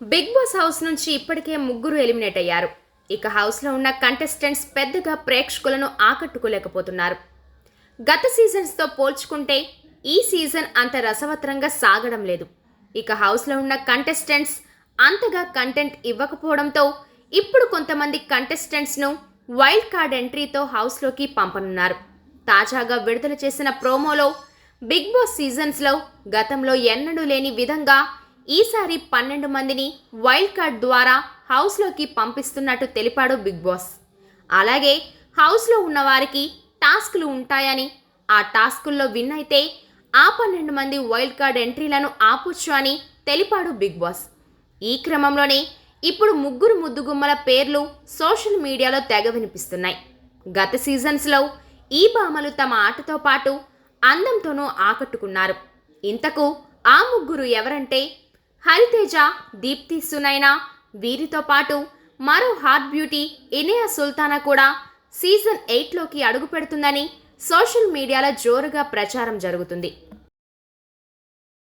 Big boss house నుంచి ఇప్పటికే ముగ్గురు ఎలిమినేట్ అయ్యారు. ఇక హౌస్లో ఉన్న కంటెస్టెంట్స్ పెద్దగా ప్రేక్షకులను ఆకట్టుకోలేకపోతున్నారు. గత సీజన్స్తో పోల్చుకుంటే ఈ సీజన్ అంత రసవత్రంగా సాగడం లేదు. ఇక హౌస్లో ఉన్న కంటెస్టెంట్స్ అంతగా కంటెంట్ ఇవ్వకపోవడంతో ఇప్పుడు కొంతమంది కంటెస్టెంట్స్ను వైల్డ్ కార్డ్ ఎంట్రీతో హౌస్లోకి పంపనున్నారు. తాజాగా విడుదల చేసిన ప్రోమోలో బిగ్ బాస్ సీజన్స్లో గతంలో ఎన్నడూ లేని విధంగా ఈసారి పన్నెండు మందిని వైల్డ్ కార్డ్ ద్వారా హౌస్లోకి పంపిస్తున్నట్టు తెలిపాడు బిగ్ బాస్. అలాగే హౌస్లో ఉన్న వారికి టాస్క్లు ఉంటాయని ఆ టాస్కుల్లో విన్ అయితే ఆ పన్నెండు మంది వైల్డ్ కార్డ్ ఎంట్రీలను ఆపొచ్చు అని తెలిపాడు బిగ్ బాస్. ఈ క్రమంలోనే ఇప్పుడు ముగ్గురు ముద్దుగుమ్మల పేర్లు సోషల్ మీడియాలో తెగ వినిపిస్తున్నాయి. గత సీజన్స్లో ఈ భామలు తమ ఆటతో పాటు అందంతోనూ ఆకట్టుకున్నారు. ఇంతకు ఆ ముగ్గురు ఎవరంటే హరితేజ దీప్తి సునైనా వీరితో పాటు మరో హాట్ బ్యూటీ ఇనియా సుల్తానా కూడా సీజన్ ఎయిట్లోకి అడుగు పెడుతుందని సోషల్ మీడియాలో జోరుగా ప్రచారం జరుగుతుంది.